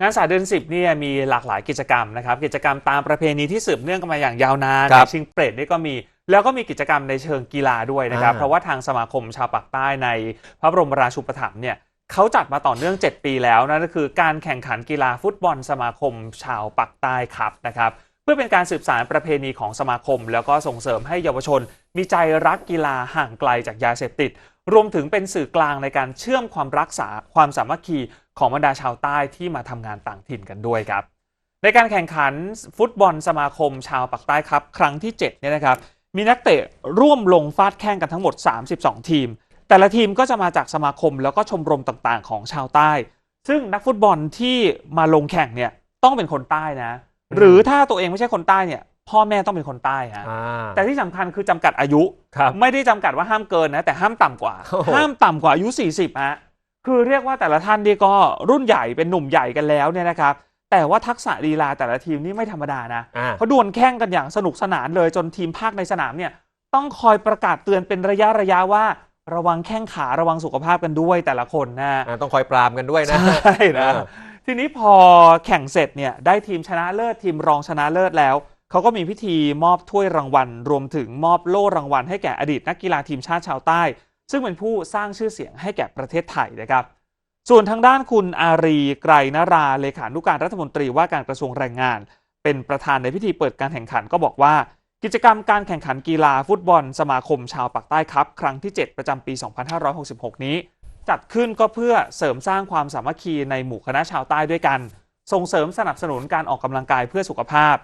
งานศาสตร์เดือนสิบเนี่ยมีหลากหลายกิจกรรมนะครับกิจกรรมตามประเพณีที่สืบเนื่องกันมาอย่างยาวนานครับชิงเปรตนี่ก็มี แล้วก็มีกิจกรรมในเชิงกีฬาด้วยนะครับ อ่า เพราะว่าทางสมาคมชาวปากใต้ในพระบรมราชูปถัมภ์เนี่ยเขาจัดมาต่อเนื่อง 7 ปีแล้วนั่นก็คือการแข่งขันกีฬาฟุตบอลสมาคมชาวปากใต้ครับนะครับ เพื่อเป็นการสืบสานประเพณีของสมาคม แล้วก็ส่งเสริมให้เยาวชน มีใจรักกีฬาห่างไกลจากยาเสพติด รวมถึงเป็นสื่อกลางในการเชื่อมความรักษาความสามัคคี ของบรรดาชาวใต้ที่มาทำงานต่างถิ่นกันด้วยครับ ในการแข่งขันฟุตบอลสมาคมชาวปากใต้ครับ ครั้งที่7เนี่ยนะครับมีนักเตะร่วมลงฟาดแข่งกันทั้งหมด 32 ทีม แต่ละทีมก็จะมาจากสมาคมแล้วก็ชมรมต่างๆ ของชาวใต้ ซึ่งนักฟุตบอลที่มาลงแข่งเนี่ยต้องเป็นคนใต้นะ หรือถ้าตัวเองไม่ใช่คนใต้เนี่ยพ่อแม่ต้องเป็นคนใต้ฮะอ่าแต่ที่สำคัญคือจำกัดอายุครับไม่ได้จำกัดว่าห้ามเกินนะ แต่ห้ามต่ำกว่าโอ้โหห้ามต่ำกว่าอายุ 40ฮะ คือเรียกว่าแต่ละท่านนี่ก็รุ่นใหญ่เป็นหนุ่มใหญ่กันแล้วเนี่ยนะครับ แต่ว่าทักษะลีลาแต่ละทีมนี่ไม่ธรรมดานะอ่า เขาดวลแข่งกันอย่างสนุกสนานเลยจนทีมภาคในสนามเนี่ยต้องคอยประกาศเตือนเป็นระยะระยะว่า ระวังแข้งขาระวังสุขภาพกันด้วยแต่ละคนนะ อ่าต้องคอยปรามกันด้วยนะ ใช่นะ เออ ทีนี้พอแข่งเสร็จเนี่ยได้ทีมชนะเลิศทีมรองชนะเลิศแล้ว เขาก็มีพิธีมอบถ้วยรางวัล รวมถึงมอบโล่รางวัลให้แก่อดีตนักกีฬาทีมชาติชาวใต้ ซึ่งเป็นผู้สร้างชื่อเสียงให้แก่ประเทศไทยนะครับ ส่วนทางด้านคุณอารีไกรนราเลขานุการรัฐมนตรีว่าการกระทรวงแรงงาน เป็นประธานในพิธีเปิดการแข่งขันก็บอกว่า กิจกรรมการแข่งขันกีฬาฟุตบอล สมาคมชาวปากใต้ครับ ครั้งที่ 7 ประจำปี 2566 นี้ จัดขึ้นก็เพื่อเสริมสร้างความสามัคคีในหมู่คณะชาวใต้ด้วยกัน ส่งเสริมสนับสนุนการออกกำลังกายเพื่อสุขภาพ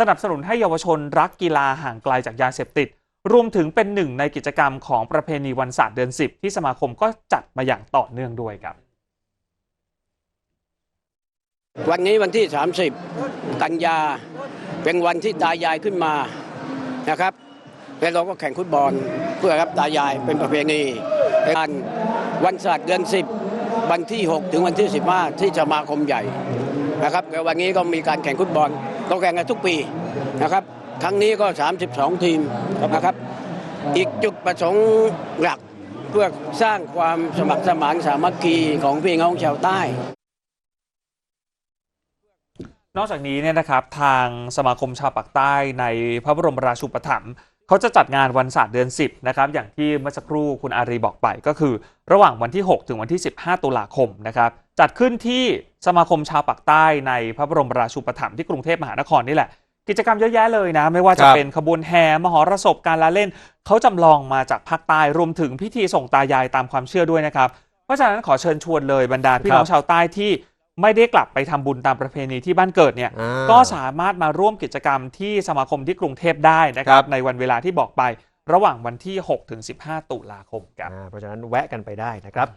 สนับสนุนให้เยาวชนรักกีฬาห่างไกลจากยาเสพติด รวมถึงเป็นหนึ่งในกิจกรรมของประเพณีวันศาสตร์เดือน 10 ที่สมาคมก็จัดมาอย่างต่อเนื่องด้วยครับ วันนี้วันที่ 30 กันยา เป็นวันที่ตายายขึ้นมานะครับแล้วเราก็แข่งฟุตบอลเพื่อรับตายายเป็นประเพณีการวันศาสตร์เดือน 10 วันที่ 6 ถึงวันที่ 15 ที่สมาคมใหญ่นะครับแล้ววันนี้ก็มีการแข่งฟุตบอลเราแข่งกันทุกปีนะครับ ครั้งนี้ก็ 32 ทีมนะครับ อีกจุดประสงค์หลักเพื่อสร้างความสมัครสมานสามัคคีของพี่น้องชาวใต้ นอกจากนี้เนี่ยนะครับทางสมาคมชาวปากใต้ในพระบรมราชูปถัมภ์เขาจะจัดงานวันศาสตร์เดือน 10 นะครับ อย่างที่เมื่อสักครู่คุณอารีบอกไปก็คือ ระหว่างวันที่ 6 ถึงวันที่ 15 ตุลาคมนะครับจัดขึ้นที่สมาคมชาวปากใต้ในพระบรมราชูปถัมภ์ที่กรุงเทพมหานครนี่แหละ กิจกรรมเยอะแยะเลยนะ ไม่ว่าจะครับ เป็นขบวนแห่มหรสพการละเล่น เขาจำลองมาจากภาคใต้รวมถึงพิธีส่งตายายตามความเชื่อด้วยนะครับ เพราะฉะนั้นขอเชิญชวนเลยบรรดาพี่น้องชาวใต้ที่ไม่ได้กลับไปทำบุญตามประเพณีที่บ้านเกิดเนี่ย อ่า ก็สามารถมาร่วมกิจกรรมที่สมาคมที่กรุงเทพได้นะครับครับในวันเวลาที่บอกไประหว่างวันที่ 6 ถึง 15 ตุลาคมครับ อ่าเพราะฉะนั้นแวะกันไปได้นะครับ